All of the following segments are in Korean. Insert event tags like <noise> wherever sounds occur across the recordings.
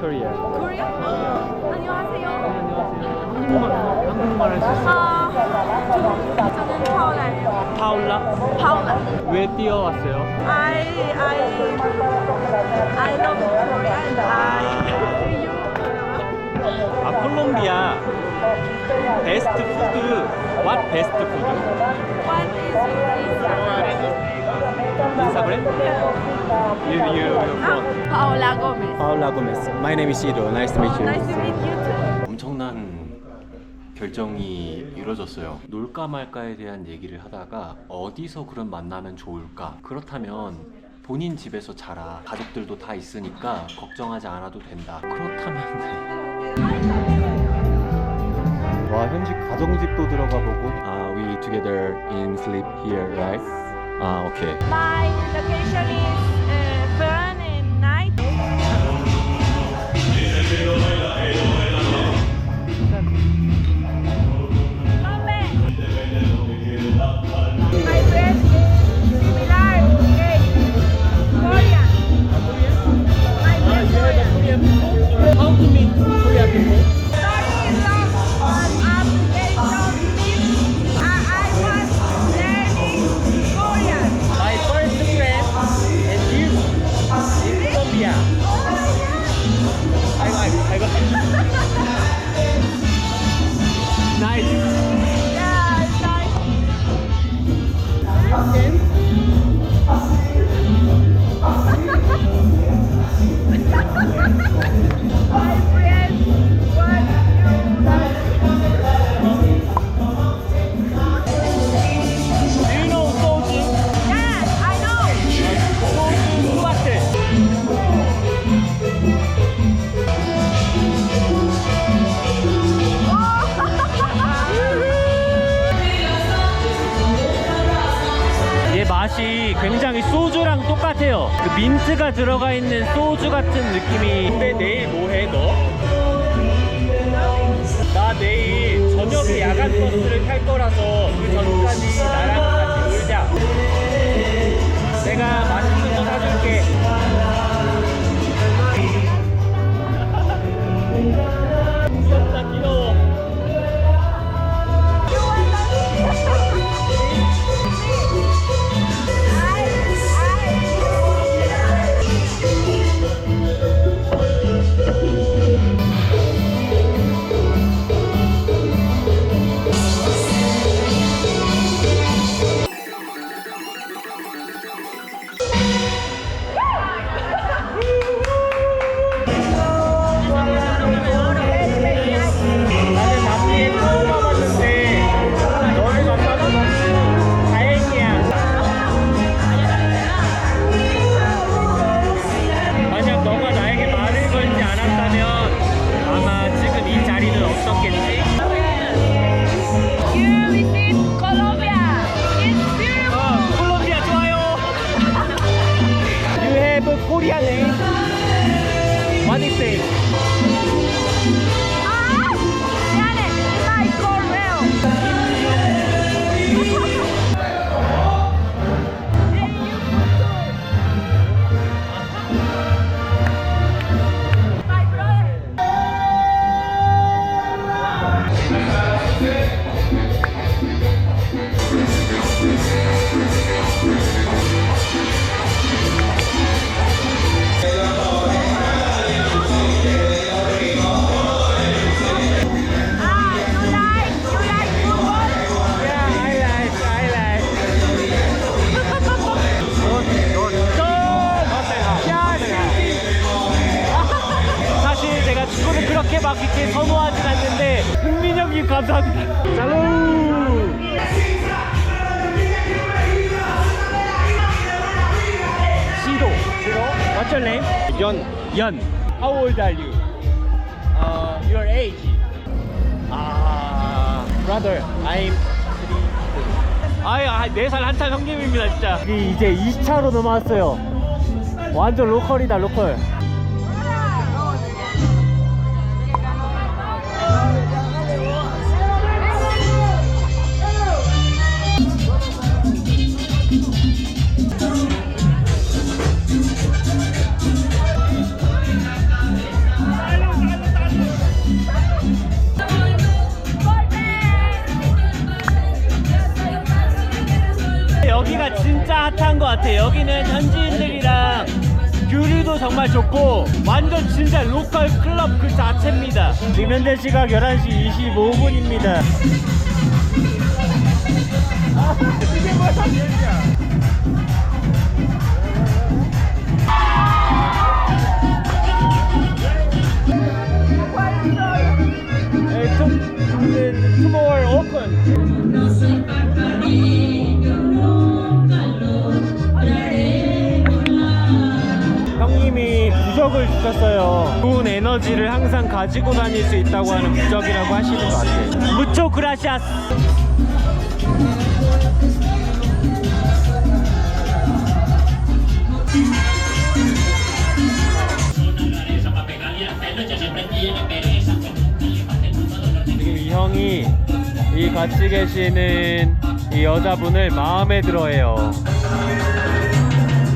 Korea. Korea? 안녕하세요. 한국말 한국말 할수 있어요? 아, 저, 저는 파울라예요. 파울라? 파울라. 왜 뛰어왔어요? I I I love Korea and I. 아 콜롬비아 베스트 푸드 What 베스트 푸드? What is your Instagram? 인스타그램? You, you, you're from? Ah, Paola Gomez. Paula Gomez. My name is Ido. Nice to meet you. Nice to meet you too. 엄청난 결정이 이루어졌어요. 놀까 말까에 대한 얘기를 하다가 어디서 그런 만나면 좋을까? 그렇다면 본인 집에서 자라. 가족들도 다 있으니까 걱정하지 않아도 된다. 그렇다면 와 현지 가정집도 들어가 보고. Uh, we together in sleep here, right? 아 오케이. My location is uh, 야간 버스를 탈 거라서 그 전까지 나랑 같이 놀자. 내가 맛있는 거 사줄게. 축구를 그렇게 선호하진 않는데 흥민 형님 감사합니다. 잘로. 시도. 시도. What's your name? 연. 연. How old are you? Uh, your age. 아, brother, I'm 아이, 아, 4살 한살 형님입니다, 진짜. 이제 20차로 넘어왔어요. 완전 로컬이다, 로컬. 시각 11시 25분입니다. tomorrow 주셨어요. 좋은 에너지를 항상 가지고 다닐 수 있다고 하는 부적이라고 하시는 것 같아요. 무초 그라시아스. 이 형이 이 같이 계시는 이 여자분을 마음에 들어해요.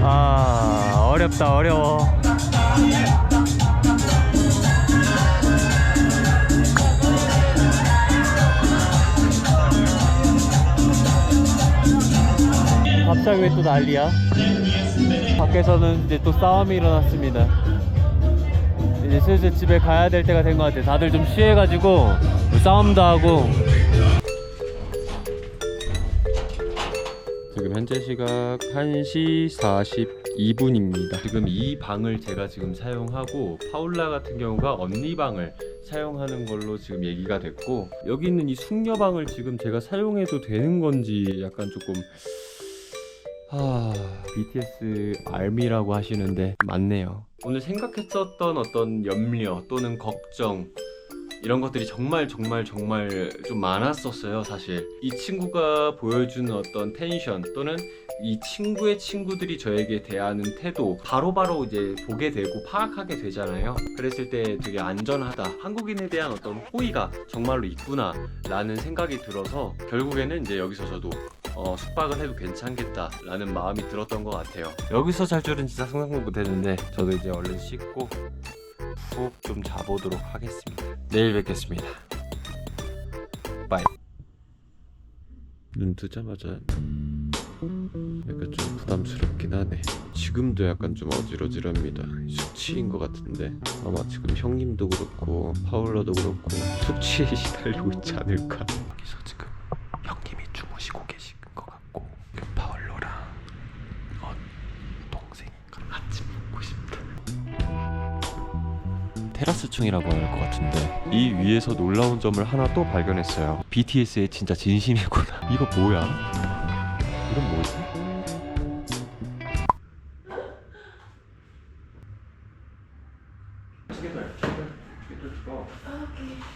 아 어렵다 어려워. 갑자기 왜 또 난리야? 밖에서는 이제 또 싸움이 일어났습니다. 이제 슬슬 집에 가야 될 때가 된 것 같아. 다들 좀 취해가지고 뭐 싸움도 하고. 지금 현재 시각 1시 42분입니다. 지금 이 방을 제가 지금 사용하고 파울라 같은 경우가 언니 방을 사용하는 걸로 지금 얘기가 됐고 여기 있는 이 숙녀 방을 지금 제가 사용해도 되는 건지 약간 조금 아 BTS 알미라고 하시는데 맞네요. 오늘 생각했었던 어떤 염려 또는 걱정 이런 것들이 정말 정말 정말 좀 많았었어요 사실 이 친구가 보여주는 어떤 텐션 또는 이 친구의 친구들이 저에게 대하는 태도 바로 바로 이제 보게 되고 파악하게 되잖아요 그랬을 때 되게 안전하다 한국인에 대한 어떤 호의가 정말로 있구나 라는 생각이 들어서 결국에는 이제 여기서 저도 어, 숙박을 해도 괜찮겠다 라는 마음이 들었던 것 같아요 여기서 잘 줄은 진짜 상상도 못했는데 저도 이제 얼른 씻고 푹 좀 자보도록 하겠습니다. 내일 뵙겠습니다. 바이. 눈 뜨자마자 약간 좀 부담스럽긴 하네. 지금도 약간 좀 어지러지랍니다. 숙취인 것 같은데 아마 지금 형님도 그렇고 파울러도 그렇고 숙취에 <laughs> 시달리고 있지 않을까. 여기서 지금 형님이 주무시고 계신 것 같고 그 파울러랑 어, 동생인가 아침 먹고 싶다. 테라스층이라고 할 것 같은데 이 위에서 놀라운 점을 하나 또 발견했어요. BTS의 진짜 진심이구나. 이거 뭐야? 이건 뭐지?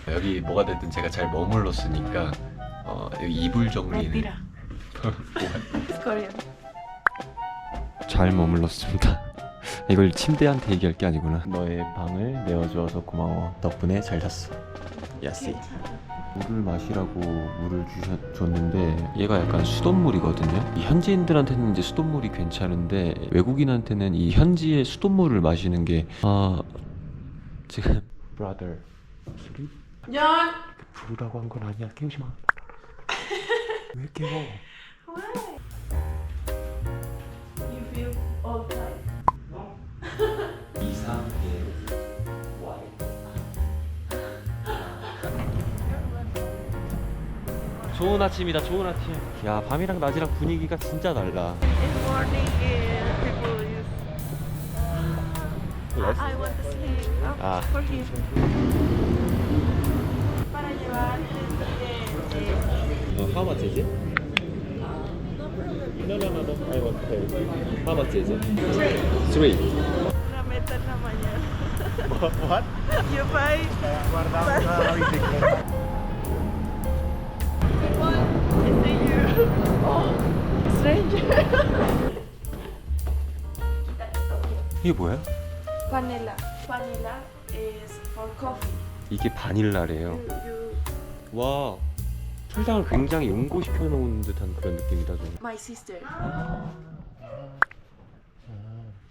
여기 뭐가 됐든 제가 잘 머물렀으니까 어, 여기 이불 정리는 Korean. 잘 머물렀습니다. <laughs> 이걸 침대한테 얘기할 게 아니구나. 너의 방을 내어주어서 고마워. 덕분에 잘 잤어. 야씨. 물을 마시라고 물을 주셨, 줬는데 얘가 약간 수돗물이거든요. 이 현지인들한테는 이제 수돗물이 괜찮은데 외국인한테는 이 현지의 수돗물을 마시는 게 아 지금 brother 부르라고 한 건 아니야. 깨우지 마. <laughs> 왜 깨워? you 좋은 아침이다 좋은 아침. 야 밤이랑 낮이랑 분위기가 진짜 달라. In morning, uh, people use. I want to sleep. Oh, Ah. For him. Para llevar. 어, how much is it? No, no, no, no. I want to pay. How much is it? Three. Una meta namanya. What? You buy. It's a euro. 이게 뭐야? Vanilla. Vanilla is for coffee. 이게 바닐라래요. 와 설탕을 굉장히 응고시켜 놓은 듯한 그런 느낌이다 좀. my sister.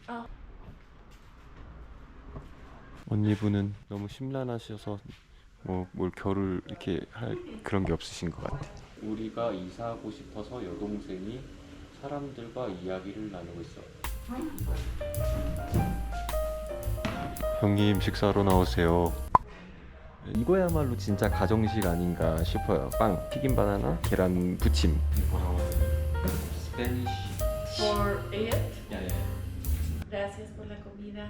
Oh, 언니분은 너무 심란하셔서 뭐 뭘 결을 이렇게 할 그런 게 없으신 것 같아. 우리가 이사하고 싶어서 여동생이 사람들과 이야기를 나누고 있어. 형님 식사로 나오세요. 이거야말로 진짜 가정식 아닌가 싶어요. 빵, 튀김 바나나, 계란 부침. 뭐라고 스페니쉬. For it. 야야. Gracias por la comida.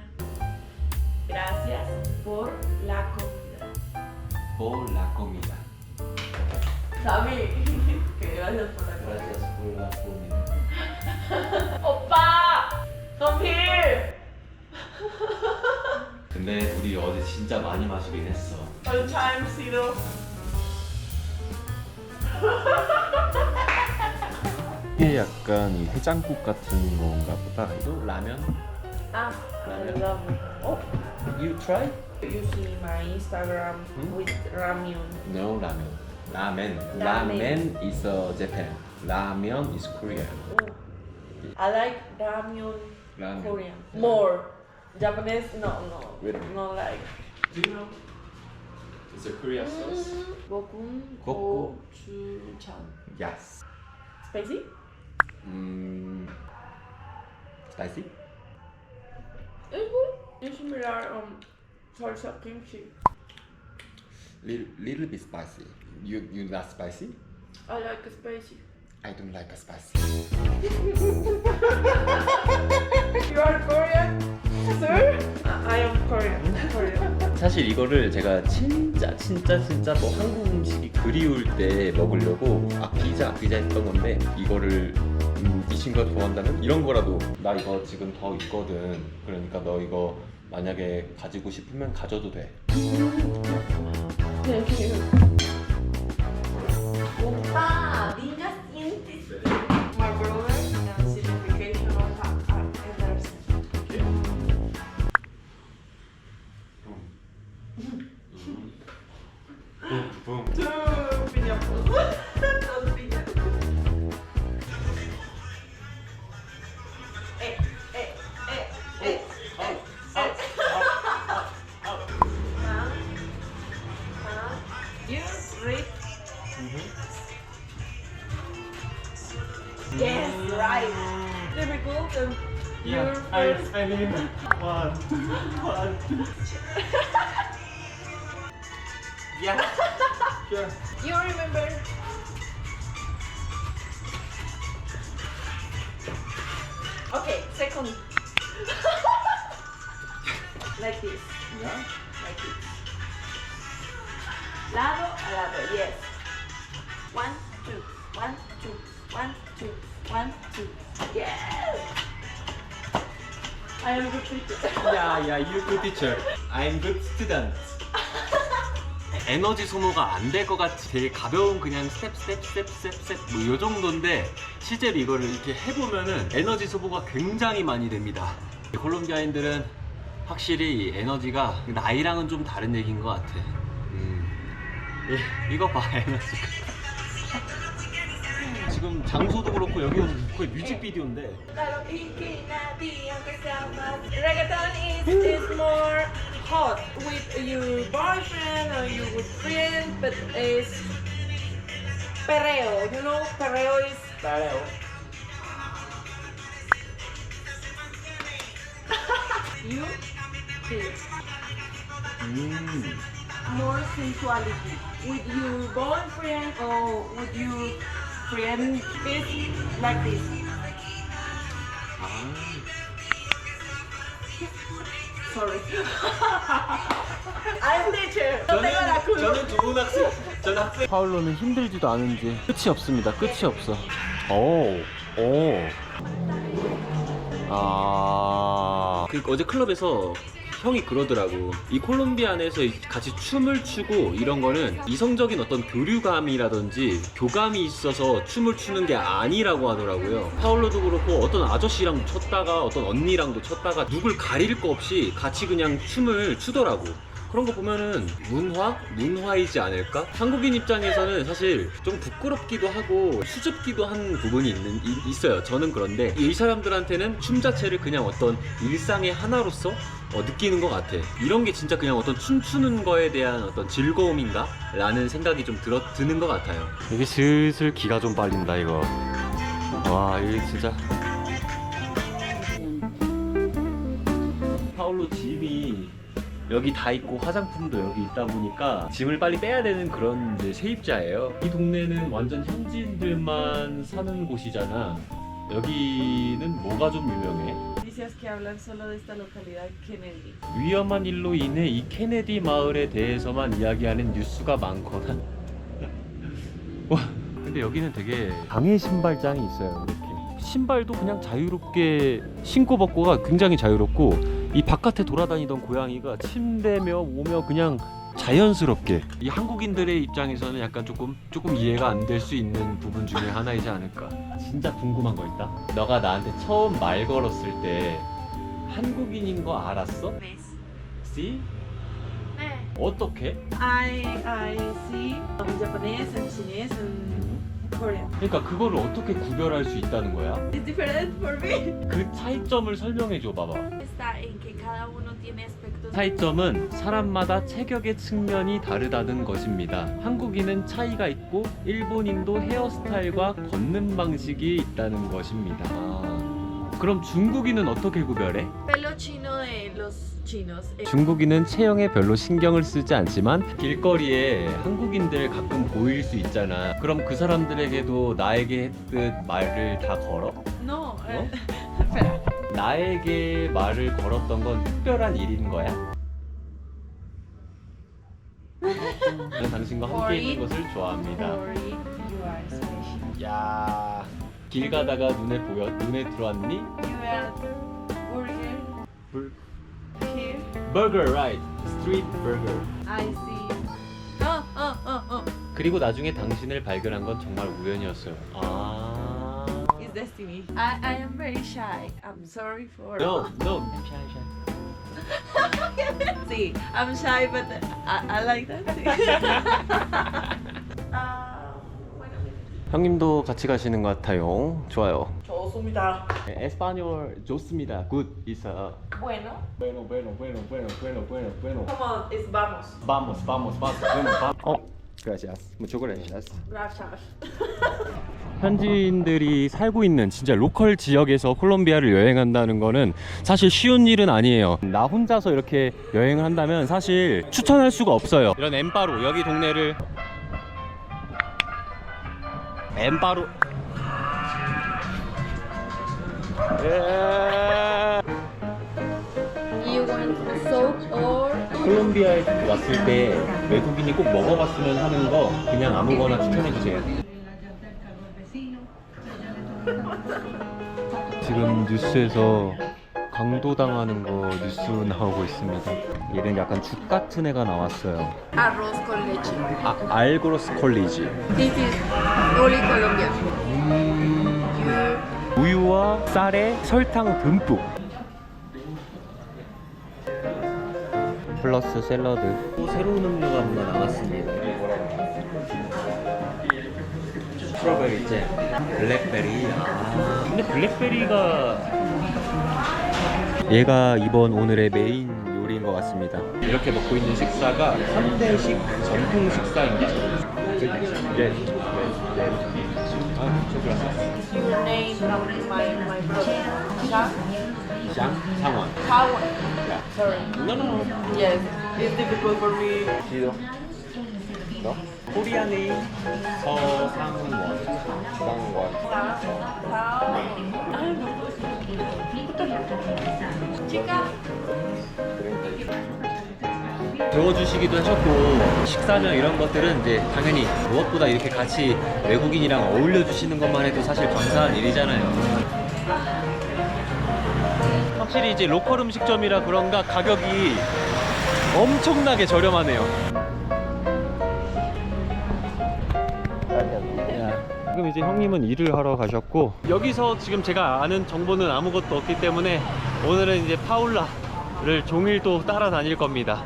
Gracias por la comida. Por la comida. Gracias por la comida. 오빠! Here! 근데 우리 어제 진짜 많이 마시긴 했어. Time zero. 이게 약간 이 해장국 같은 건가 보다. 이거 라면? Ah, I love it. Oh, You try? you see my Instagram Hmm? with ramyun. No ramen. Ramen. Ramen. Ramen is uh, Japan. Ramen is Korea. Oh. I like ramyun Ramen. Korean more. Japanese, no, no, Really? not like. Do you know? It's a Korean sauce. Gokun Goku. gochujang. Yes. Spicy? Mm, spicy? It's good. It's similar um salsa kimchi. Little, little bit spicy. You you not spicy? I like spicy. I don't like spicy. <laughs> You are Korean, sir? I am Korean. Korean. 사실 이거를 제가 진짜 진짜 진짜 뭐 한국 음식이 그리울 때 먹으려고 아끼자 아끼자 했던 건데 이거를 음, 이 친구가 좋아한다면 이런 거라도 나 이거 지금 더 있거든 그러니까 너 이거 만약에 가지고 싶으면 가져도 돼 Thank you. 오빠, 네가 one one Yeah Sure You remember? Okay, second. <laughs> like this. Yeah? Like this. Lado a lado, yes. One, two, one, two, one, two, one, two. Yes! I am good teacher. Yeah, yeah, you good teacher. I'm good student. <laughs> 에너지 소모가 안 될 것 같이 되게 가벼운 그냥 스텝 스텝 스텝 스텝 스텝 뭐요 정도인데 실제로 이거를 이렇게 해보면은 에너지 소모가 굉장히 많이 됩니다. 콜롬비아인들은 확실히 이 에너지가 나이랑은 좀 다른 얘기인 것 같아. 음. 이- 이거 봐 에너지가. 지금 장소도 그렇고 여기 거의 뮤직비디오인데 is, more hot with your boyfriend or your friend, but it's perreo. You know, perreo is perreo. you feel 음. more sensuality with your boyfriend or with your friend. It's like this. Sorry. I'm teacher. La culpa. 좋은 학생. 저는 학생. 파울로는 힘들지도 않은지 끝이 없습니다. 끝이 없어. 오, 오. 아. 그 어제 클럽에서 형이 그러더라고. 이 콜롬비아 안에서 이- 같이 춤을 추고 이런 거는 이성적인 어떤 교류감이라든지 교감이 있어서 춤을 추는 게 아니라고 하더라고요. 파울로도 그렇고 어떤 아저씨랑도 췄다가 어떤 언니랑도 췄다가 누굴 가릴 거 없이 같이 그냥 춤을 추더라고. 그런 거 보면은 문화? 문화이지 않을까? 한국인 입장에서는 사실 좀 부끄럽기도 하고 수줍기도 한 부분이 있는, 이- 있어요. 저는 그런데 이 사람들한테는 춤 자체를 그냥 어떤 일상의 하나로서 어, 느끼는 것 같아. 이런 게 진짜 그냥 어떤 춤추는 거에 대한 어떤 즐거움인가? 라는 생각이 좀 들어, 드는 것 같아요. 이게 슬슬 기가 좀 빨린다, 이거. 와 이게 진짜 여기 다 있고 화장품도 여기 있다 보니까 짐을 빨리 빼야 되는 그런 이제 세입자예요. 이 동네는 완전 현지인들만 사는 곳이잖아. 여기는 뭐가 좀 유명해? 위험한 일로 인해 이 케네디 마을에 대해서만 이야기하는 뉴스가 많거나. <laughs> 와, 근데 여기는 되게 방해 신발장이 있어요. 이렇게 신발도 그냥 자유롭게 신고 벗고가 굉장히 자유롭고 이 바깥에 돌아다니던 고양이가 침대며 오며 그냥 자연스럽게 이 한국인들의 입장에서는 약간 조금 조금 이해가 안 될 수 있는 부분 중에 하나이지 않을까. 진짜 궁금한 거 있다. 너가 나한테 처음 말 걸었을 때 한국인인 거 알았어? Ves. See? Eh. 어떻게? I, I see en japonés, en chinés, en coreano. 그러니까 그거를 어떻게 구별할 수 있다는 거야? It's different for me. 그 차이점을 설명해 줘 봐봐. Está en que cada uno tiene aspectos. 차이점은 사람마다 체격의 측면이 다르다는 것입니다. 한국인은 차이가 있고 일본인도 헤어스타일과 걷는 방식이 있다는 것입니다. 아, 그럼 중국인은 어떻게 구별해? Pelo chino de los chinos. 중국인은 체형에 별로 신경을 쓰지 않지만 길거리에 한국인들 가끔 보일 수 있잖아. 그럼 그 사람들에게도 나에게 했듯 말을 다 걸어? No, 어? <laughs> 나에게 말을 걸었던 건 특별한 일인 거야? 저는 <laughs> 당신과 함께 있는 것을 좋아합니다. Sorry, you are special. 야, 길 가다가 눈에 보여 눈에 들어왔니? You are 버거 라이트 스트리트 버거. I see. Oh, oh, oh, oh. 그리고 나중에 당신을 발견한 건 정말 우연이었어요. 아. It's destiny. I, I am very shy. I'm sorry for. No, no. shy, shy. See, I'm shy, but I, I like that. Ah. 형님도 같이 가시는 것 같아요. 좋아요. 좋습니다. 에스파뇰 좋습니다. Good is a Bueno. bueno, bueno, bueno, bueno, bueno, bueno, bueno. Come on, it's vamos. Vamos, vamos, vamos. Bueno, vamos. 어, gracias. Mucho gracias. Gracias. 현지인들이 살고 있는 진짜 로컬 지역에서 콜롬비아를 여행한다는 거는 사실 쉬운 일은 아니에요. 나 혼자서 이렇게 여행을 한다면 사실 추천할 수가 없어요. 이런 엠바로 여기 동네를 엠바로 예. You want soap or? 콜롬비아에 왔을 때 외국인이 꼭 먹어봤으면 하는 거 그냥 아무거나 추천해 주세요. 지금 뉴스에서 강도당하는 거 뉴스 나오고 있습니다. 얘는 약간 죽 같은 애가 나왔어요. Arroz con leche. 아, 알고로스 콜리지. This is only Colombian. 음, 우유와 쌀에 설탕 듬뿍. 플러스 샐러드. 또 새로운 음료가 뭔가 나왔습니다. 스트로베리 잼, 블랙베리. 아, 근데 블랙베리가 얘가 이번 오늘의 메인 요리인 것 같습니다. 이렇게 먹고 있는 식사가 3대식 전통 식사입니다. 예. 아, 초콜릿. Your name, my, my brother. Sha? 장 상원. Howard. Yeah. Sorry. No, no, no. Yes, it's difficult for me. 지도. 너? 코리아 네임 서상원. 상원. Chica. 배워주시기도 하셨고 식사나 이런 것들은 이제 당연히 무엇보다 이렇게 같이 외국인이랑 어울려 주시는 것만 해도 사실 감사한 일이잖아요. 확실히 이제 로컬 음식점이라 그런가 가격이 엄청나게 저렴하네요. 이제 형님은 일을 하러 가셨고 여기서 지금 제가 아는 정보는 아무것도 없기 때문에 오늘은 이제 파울라를 종일 또 따라다닐 겁니다.